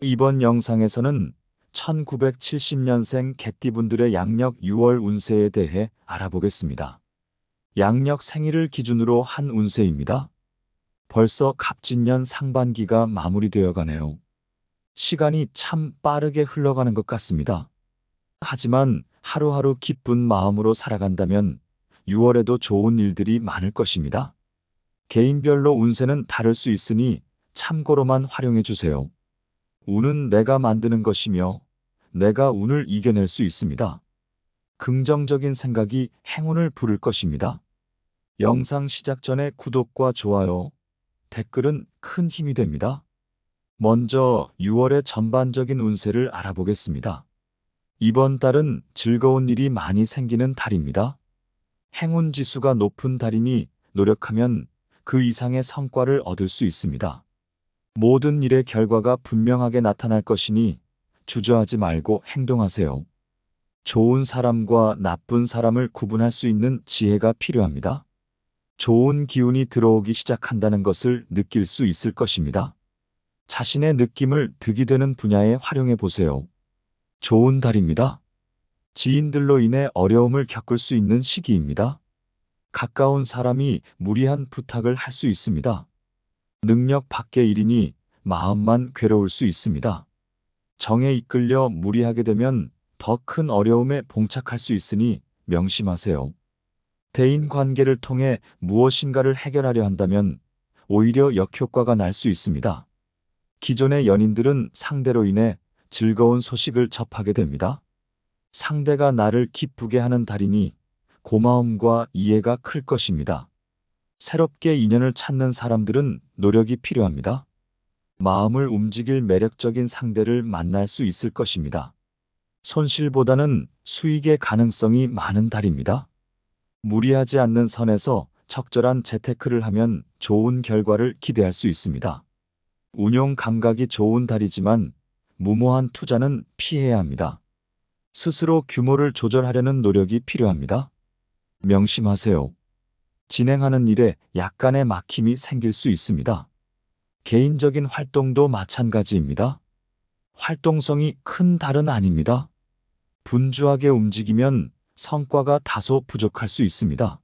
이번 영상에서는 1970년생 개띠분들의 양력 6월 운세에 대해 알아보겠습니다. 양력 생일을 기준으로 한 운세입니다. 벌써 갑진년 상반기가 마무리되어 가네요. 시간이 참 빠르게 흘러가는 것 같습니다. 하지만 하루하루 기쁜 마음으로 살아간다면 6월에도 좋은 일들이 많을 것입니다. 개인별로 운세는 다를 수 있으니 참고로만 활용해 주세요. 운은 내가 만드는 것이며 내가 운을 이겨낼 수 있습니다. 긍정적인 생각이 행운을 부를 것입니다. 영상 시작 전에 구독과 좋아요, 댓글은 큰 힘이 됩니다. 먼저 6월의 전반적인 운세를 알아보겠습니다. 이번 달은 즐거운 일이 많이 생기는 달입니다. 행운 지수가 높은 달이니 노력하면 그 이상의 성과를 얻을 수 있습니다. 모든 일의 결과가 분명하게 나타날 것이니 주저하지 말고 행동하세요. 좋은 사람과 나쁜 사람을 구분할 수 있는 지혜가 필요합니다. 좋은 기운이 들어오기 시작한다는 것을 느낄 수 있을 것입니다. 자신의 느낌을 득이 되는 분야에 활용해 보세요. 좋은 달입니다. 지인들로 인해 어려움을 겪을 수 있는 시기입니다. 가까운 사람이 무리한 부탁을 할 수 있습니다. 능력 밖의 일이니 마음만 괴로울 수 있습니다. 정에 이끌려 무리하게 되면 더 큰 어려움에 봉착할 수 있으니 명심하세요. 대인 관계를 통해 무엇인가를 해결하려 한다면 오히려 역효과가 날 수 있습니다. 기존의 연인들은 상대로 인해 즐거운 소식을 접하게 됩니다. 상대가 나를 기쁘게 하는 달이니 고마움과 이해가 클 것입니다. 새롭게 인연을 찾는 사람들은 노력이 필요합니다. 마음을 움직일 매력적인 상대를 만날 수 있을 것입니다. 손실보다는 수익의 가능성이 많은 달입니다. 무리하지 않는 선에서 적절한 재테크를 하면 좋은 결과를 기대할 수 있습니다. 운용 감각이 좋은 달이지만 무모한 투자는 피해야 합니다. 스스로 규모를 조절하려는 노력이 필요합니다. 명심하세요. 진행하는 일에 약간의 막힘이 생길 수 있습니다. 개인적인 활동도 마찬가지입니다. 활동성이 큰 달은 아닙니다. 분주하게 움직이면 성과가 다소 부족할 수 있습니다.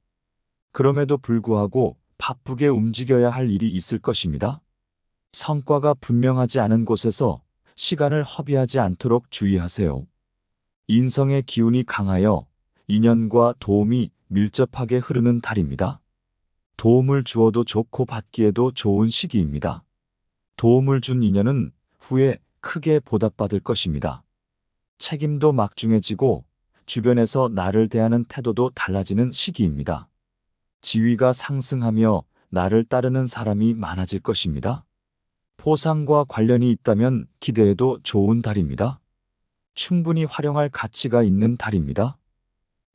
그럼에도 불구하고 바쁘게 움직여야 할 일이 있을 것입니다. 성과가 분명하지 않은 곳에서 시간을 허비하지 않도록 주의하세요. 인성의 기운이 강하여 인연과 도움이 밀접하게 흐르는 달입니다. 도움을 주어도 좋고 받기에도 좋은 시기입니다. 도움을 준 인연은 후에 크게 보답받을 것입니다. 책임도 막중해지고 주변에서 나를 대하는 태도도 달라지는 시기입니다. 지위가 상승하며 나를 따르는 사람이 많아질 것입니다. 포상과 관련이 있다면 기대해도 좋은 달입니다. 충분히 활용할 가치가 있는 달입니다.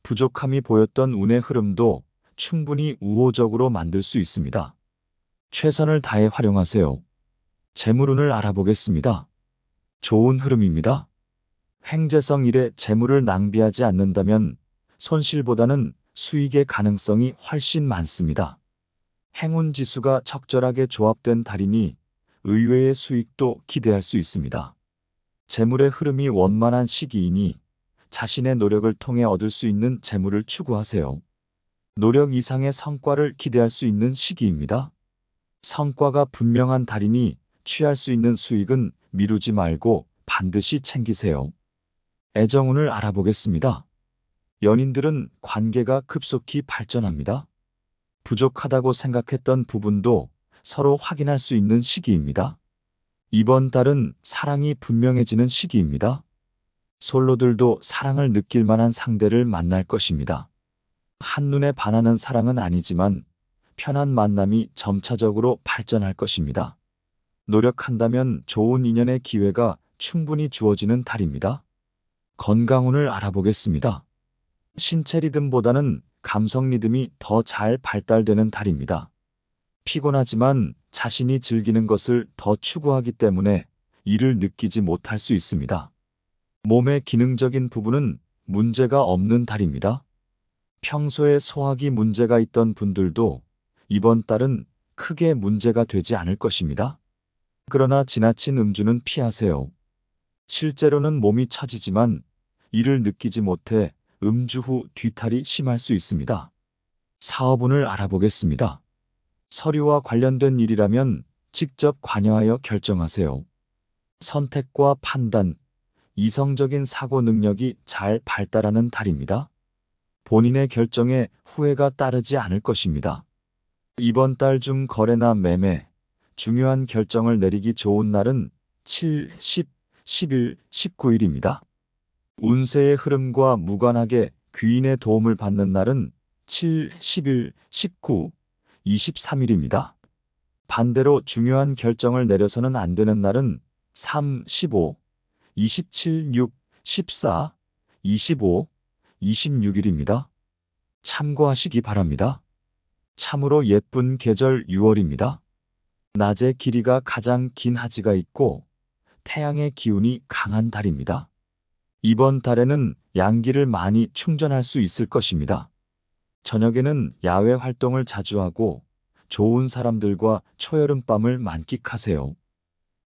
부족함이 보였던 운의 흐름도 충분히 우호적으로 만들 수 있습니다. 최선을 다해 활용하세요. 재물운을 알아보겠습니다. 좋은 흐름입니다. 횡재성 일에 재물을 낭비하지 않는다면 손실보다는 수익의 가능성이 훨씬 많습니다. 행운 지수가 적절하게 조합된 달이니 의외의 수익도 기대할 수 있습니다. 재물의 흐름이 원만한 시기이니 자신의 노력을 통해 얻을 수 있는 재물을 추구하세요. 노력 이상의 성과를 기대할 수 있는 시기입니다. 성과가 분명한 달이니 취할 수 있는 수익은 미루지 말고 반드시 챙기세요. 애정운을 알아보겠습니다. 연인들은 관계가 급속히 발전합니다. 부족하다고 생각했던 부분도 서로 확인할 수 있는 시기입니다. 이번 달은 사랑이 분명해지는 시기입니다. 솔로들도 사랑을 느낄 만한 상대를 만날 것입니다. 한눈에 반하는 사랑은 아니지만 편한 만남이 점차적으로 발전할 것입니다. 노력한다면 좋은 인연의 기회가 충분히 주어지는 달입니다. 건강운을 알아보겠습니다. 신체 리듬보다는 감성 리듬이 더 잘 발달되는 달입니다. 피곤하지만 자신이 즐기는 것을 더 추구하기 때문에 이를 느끼지 못할 수 있습니다. 몸의 기능적인 부분은 문제가 없는 달입니다. 평소에 소화기 문제가 있던 분들도 이번 달은 크게 문제가 되지 않을 것입니다. 그러나 지나친 음주는 피하세요. 실제로는 몸이 처지지만 이를 느끼지 못해 음주 후 뒤탈이 심할 수 있습니다. 사업운을 알아보겠습니다. 서류와 관련된 일이라면 직접 관여하여 결정하세요. 선택과 판단, 이성적인 사고 능력이 잘 발달하는 달입니다. 본인의 결정에 후회가 따르지 않을 것입니다. 이번 달 중 거래나 매매, 중요한 결정을 내리기 좋은 날은 7, 10, 11, 19일입니다. 운세의 흐름과 무관하게 귀인의 도움을 받는 날은 7, 11, 19, 23일입니다. 반대로 중요한 결정을 내려서는 안 되는 날은 3, 15, 27, 6, 14, 25, 26일입니다. 참고하시기 바랍니다. 참으로 예쁜 계절 6월입니다. 낮의 길이가 가장 긴 하지가 있고 태양의 기운이 강한 달입니다. 이번 달에는 양기를 많이 충전할 수 있을 것입니다. 저녁에는 야외 활동을 자주 하고 좋은 사람들과 초여름밤을 만끽하세요.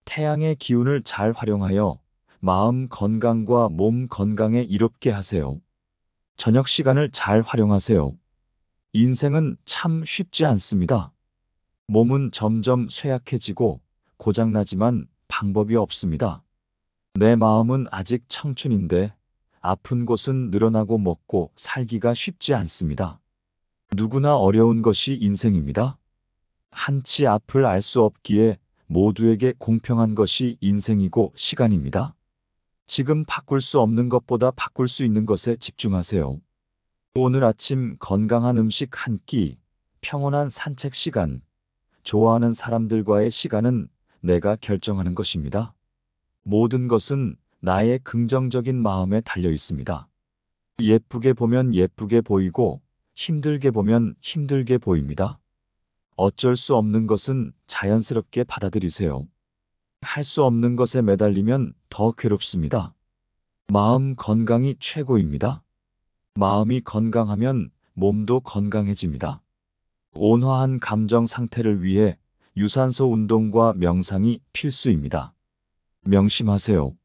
태양의 기운을 잘 활용하여 마음 건강과 몸 건강에 이롭게 하세요. 저녁 시간을 잘 활용하세요. 인생은 참 쉽지 않습니다. 몸은 점점 쇠약해지고 고장나지만 방법이 없습니다. 내 마음은 아직 청춘인데 아픈 곳은 늘어나고 먹고 살기가 쉽지 않습니다. 누구나 어려운 것이 인생입니다. 한치 앞을 알 수 없기에 모두에게 공평한 것이 인생이고 시간입니다. 지금 바꿀 수 없는 것보다 바꿀 수 있는 것에 집중하세요. 오늘 아침 건강한 음식 한 끼, 평온한 산책 시간, 좋아하는 사람들과의 시간은 내가 결정하는 것입니다. 모든 것은 나의 긍정적인 마음에 달려 있습니다. 예쁘게 보면 예쁘게 보이고 힘들게 보면 힘들게 보입니다. 어쩔 수 없는 것은 자연스럽게 받아들이세요. 할 수 없는 것에 매달리면 더 괴롭습니다. 마음 건강이 최고입니다. 마음이 건강하면 몸도 건강해집니다. 온화한 감정 상태를 위해 유산소 운동과 명상이 필수입니다. 명심하세요.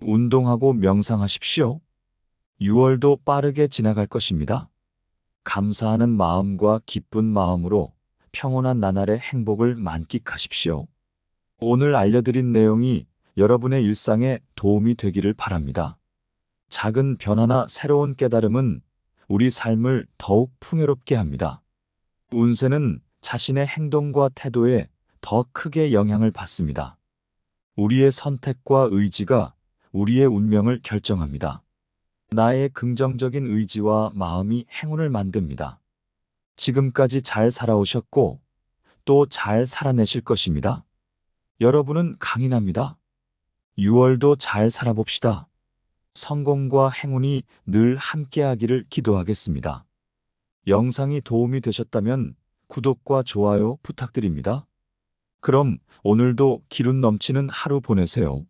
운동하고 명상하십시오. 6월도 빠르게 지나갈 것입니다. 감사하는 마음과 기쁜 마음으로 평온한 나날의 행복을 만끽하십시오. 오늘 알려드린 내용이 여러분의 일상에 도움이 되기를 바랍니다. 작은 변화나 새로운 깨달음은 우리 삶을 더욱 풍요롭게 합니다. 운세는 자신의 행동과 태도에 더 크게 영향을 받습니다. 우리의 선택과 의지가 우리의 운명을 결정합니다. 나의 긍정적인 의지와 마음이 행운을 만듭니다. 지금까지 잘 살아오셨고 또 잘 살아내실 것입니다. 여러분은 강인합니다. 6월도 잘 살아봅시다. 성공과 행운이 늘 함께하기를 기도하겠습니다. 영상이 도움이 되셨다면 구독과 좋아요 부탁드립니다. 그럼 오늘도 기운 넘치는 하루 보내세요.